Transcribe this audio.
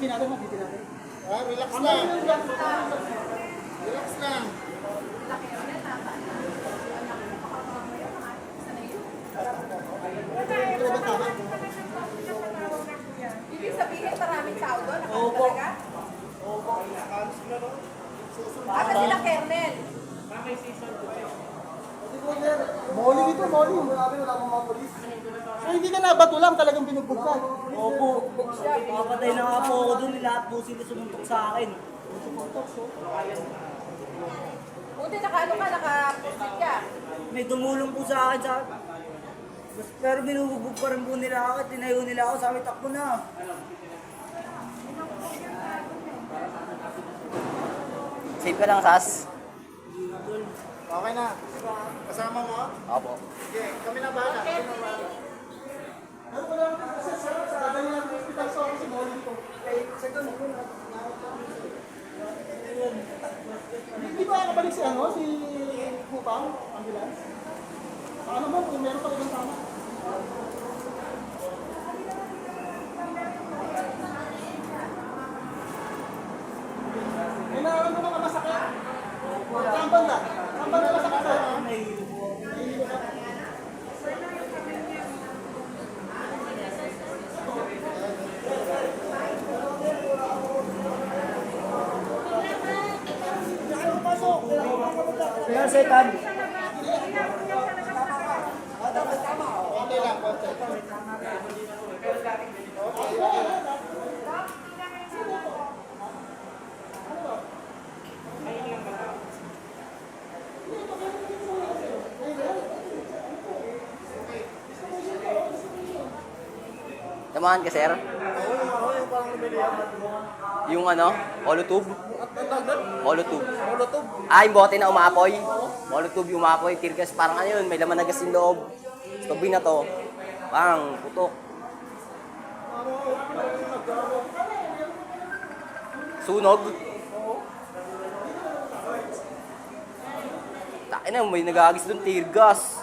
Bitin natin, bitin natin. Ah, relax lang. Relax lang. Relax lang. Ibig sabihin maraming tao doon? Opo. Talaga? Opo. Susunod. Ah, kasi na kernel. Mamay season 2. Bowling ito, bowling. So hindi ka nabato lang, talagang binugbog ka. Opo, makapatay na nga po ako doon. Lahat po sila sumuntok sa akin. Sumuntok, so. Buti nakaano ka, nakapusit ka. May tumulong po sa akin sa pero binubugbog pa rin po nila ako, tinayo nila ako, sa sabi takbo na. Safe ka lang, Sas. Okay na. Kasama mo? Opo. Sige, kami na bahala. Kami na bahala. Ano ko lang kasi sa sa natin sa hospital so ako si Molly dito. Hindi ba nakabalik si ano, si Hupang, ambulance? Ano mo, kung meron pa ibang tama. Kaya konti. Tamahan ka, sir. Yung ano? Molotov? Molotov. Molotov. Ah, yung bote na umapoy. Molotov yung umapoy. Kirkas, parang ano yun, may laman na gas yung loob. So, na to. Bang, putok. Sunog. Takin na, may nagagis doon, tear gas.